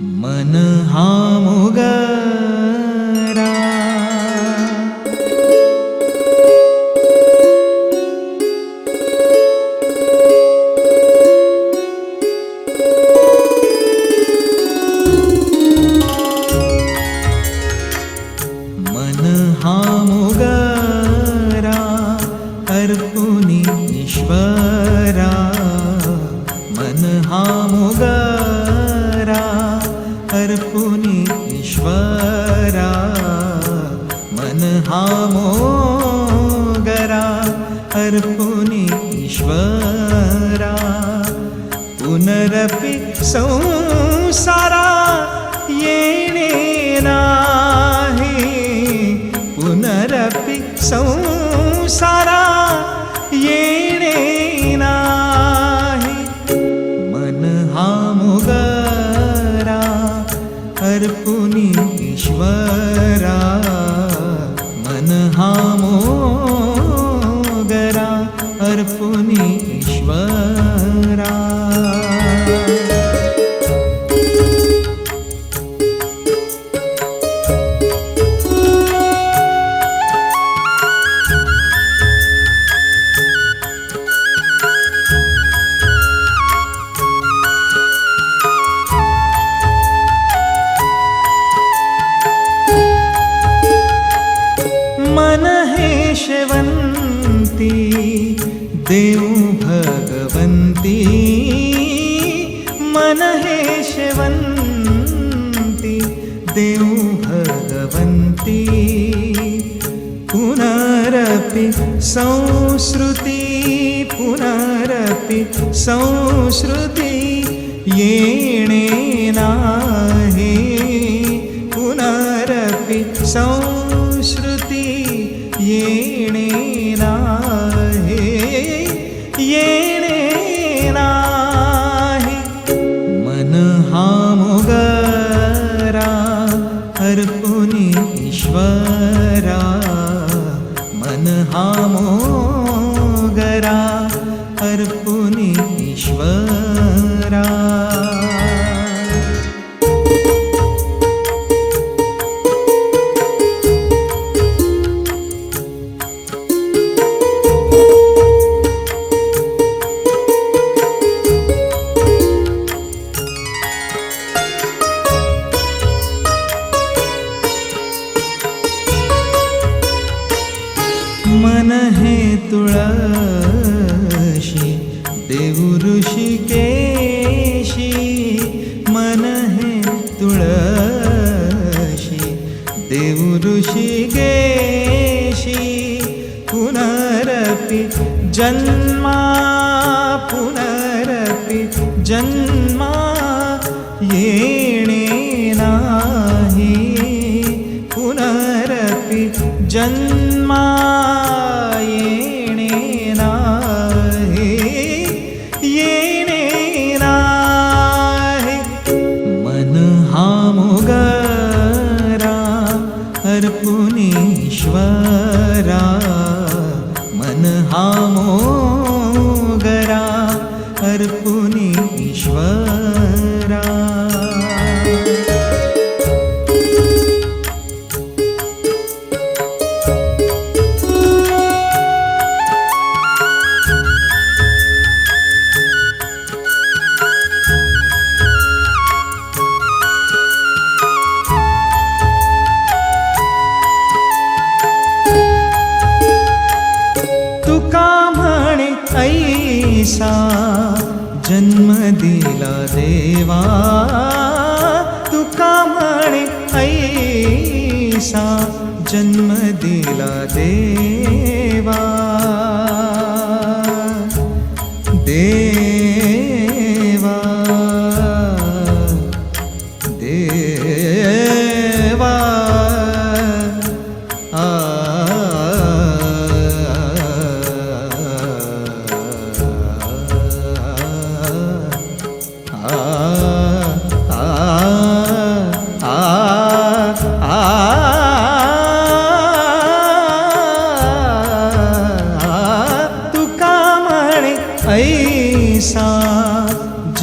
मनहाग मन हा मोगरा अर्पुनी ईश्वरा पुनरपि संसारा, येणे नाही। पुनरपि संसारा, येणे नाही। मन हा मुगरा अर्पुनी ईश्वरा मन देऊ भगवंती मन हे शेवंती देऊ भगवंती पुनरपि संसृती पुनरपि संसृती येणे नाहे पुनरपि सं मो गरा हर मन हे तुळशी देव ऋषिकेशी. मन हे तुळशी देव ऋषिकेशी. पुनरपि जन्मा पुनरपि जन्मा येणे नाही. पुनरपि जन्मा अर्पुनीश्वरा मनहा मो गरा ऐसा जन्म दिला देवा तुका म्हणे ऐसा जन्म दिला देवा.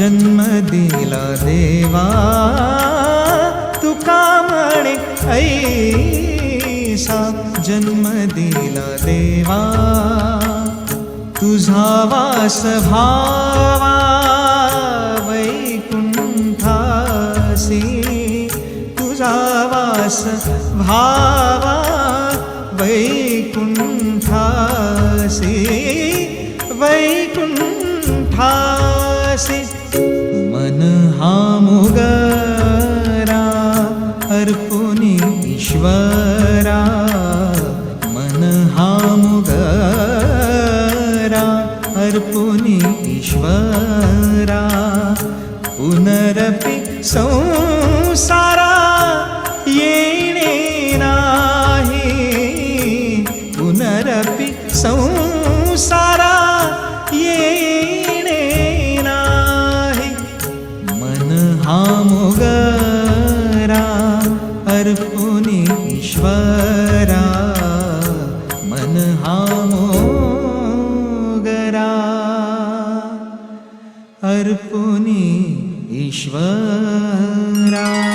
जन्म दिला देवा तुका म्हणे ऐसा जन्म दिला देवा, तुझा वास भावा वैकुंठासी, तुझा वास भावा ईश्वरा मन हा मुगरा ईश्वरा। पुनरपि संसारा, येणे नाही। पुनरपि संसारा, येणे नाही। मन हा मुगरा अर्पुनि ईश्वरा।